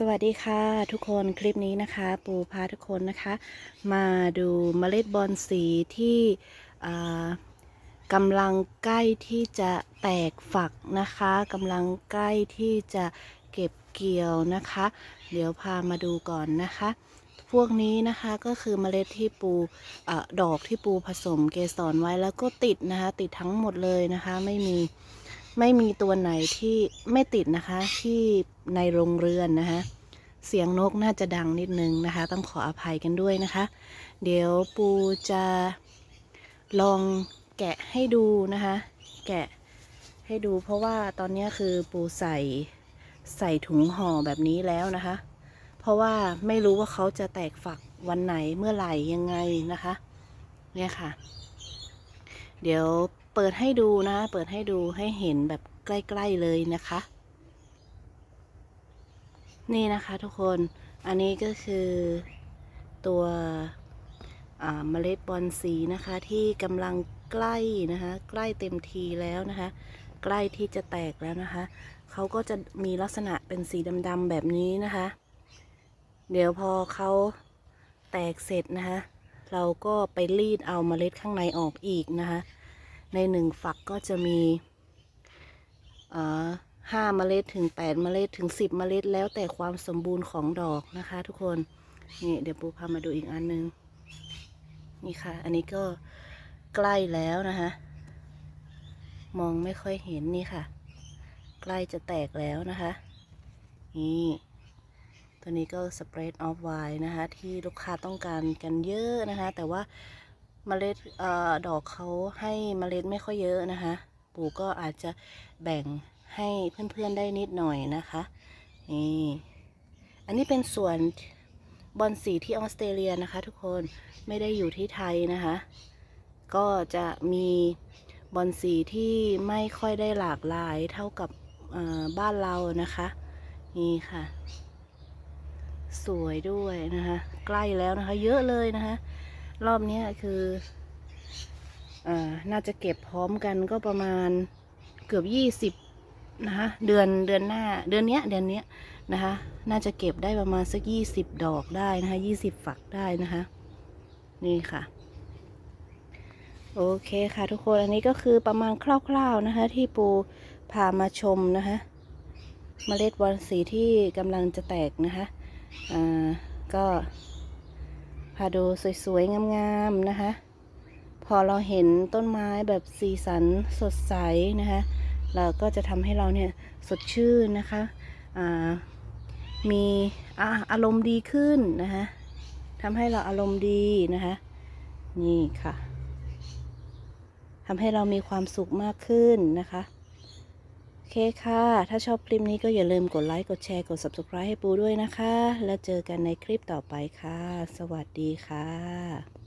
สวัสดีค่ะทุกคนคลิปนี้นะคะ ปูพาทุกคนนะคะ มาดูเมล็ดบอลสีที่กำลังใกล้ที่จะแตกฝักนะคะกำลังใกล้ที่จะเก็บเกี่ยวนะคะ เดี๋ยวพามาดูก่อนนะคะ พวกนี้นะคะก็คือเมล็ดที่ปูอดอกที่ปูผสมเกสรไว้แล้วก็ติดนะคะ ติดทั้งหมดเลยนะคะ ไม่มี ไม่มีตัวไหนที่ไม่ติดนะคะ ที่ในโรงเรือนนะคะ เสียงนกน่าจะดังนิดนึงนะคะ ต้องขออภัยกันด้วยนะคะ เดี๋ยวปูจะลองแกะให้ดูนะคะ แกะให้ดูเพราะว่าตอนนี้คือปูใส่ใส่ถุงห่อแบบนี้แล้วนะคะ เพราะว่าไม่รู้ว่าเขาจะแตกฝักวันไหนเมื่อไหร่ยังไงนะคะ เนี่ยค่ะ เดี๋ยว เปิดให้ดูนะ เปิดให้ดูให้เห็นแบบใกล้ ๆ เลยนะคะ นี่นะคะทุกคน อันนี้ก็คือตัวเมล็ดบอลสีนะคะที่กำลังใกล้นะคะ ใกล้เต็มทีแล้วนะคะ ใกล้ที่จะแตกแล้วนะคะ เขาก็จะมีลักษณะเป็นสีดำๆแบบนี้นะคะ เดี๋ยวพอเขาแตกเสร็จนะคะ เราก็ไปรีดเอาเมล็ดข้างในออกอีกนะคะ ในหนึ่งฝักก็จะมีห้าเมล็ดถึงแปดเมล็ดถึงสิบเมล็ด แล้วแต่ความสมบูรณ์ของดอกนะคะทุกคนนี่เดี๋ยวปูพามาดูอีกอันนึงนี่ค่ะ อันนี้ก็ใกล้แล้วนะคะมองไม่ค่อยเห็นนี่ค่ะ ใกล้จะแตกแล้วนะคะ นี่ตัวนี้ก็สเปรดออฟไวนะคะ ที่ลูกค้าต้องการกันเยอะนะคะ แต่ว่า เมล็ดอดอกเขาให้เมล็ดไม่ค่อยเยอะนะคะ ปู่ก็อาจจะแบ่งให้เพื่อนๆได้นิดหน่อยนะคะ นี่ อันนี้เป็นส่วนบอลสีที่ออสเตรเลียนะคะ ทุกคนไม่ได้อยู่ที่ไทยนะคะ ก็จะมีบอลสีที่ไม่ค่อยได้หลากหลายเท่ากับบ้านเรานะคะ นี่ค่ะ สวยด้วยนะคะ ใกล้แล้วนะคะ เยอะเลยนะคะ รอบนี้คืออน่าจะเก็บพร้อมกันก็ประมาณเกือบยี่สิบนะคะ เดือนเดือนหน้าเดือนเนี้ยเดือนเนี้ยนะคะ น่าจะเก็บได้ประมาณสักยี่สิบดอกได้นะคะยี่สิบฝักได้นะคะ นี่ค่ะ โอเคค่ะทุกคนอันนี้ก็คือประมาณคร่าวๆนะคะ ที่ปูพามาชมนะคะเมล็ดบอลสีที่กำลังจะแตกนะคะอ่าก็ พาดูสวยๆ งามๆ นะคะ พอเราเห็นต้นไม้แบบสีสันสดใสนะคะ เราก็จะทำให้เราเนี่ยสดชื่นนะคะมีอาอารมณ์ดีขึ้นนะคะทำให้เราอารมณ์ดีนะคะ นี่ค่ะทำให้เรามีความสุขมากขึ้นนะคะ เคค่ะ ถ้าชอบคลิปนี้ก็อย่าลืมกดไลค์ กดแชร์ กด subscribe ให้ปูด้วยนะคะ แล้วเจอกันในคลิปต่อไปค่ะ สวัสดีค่ะ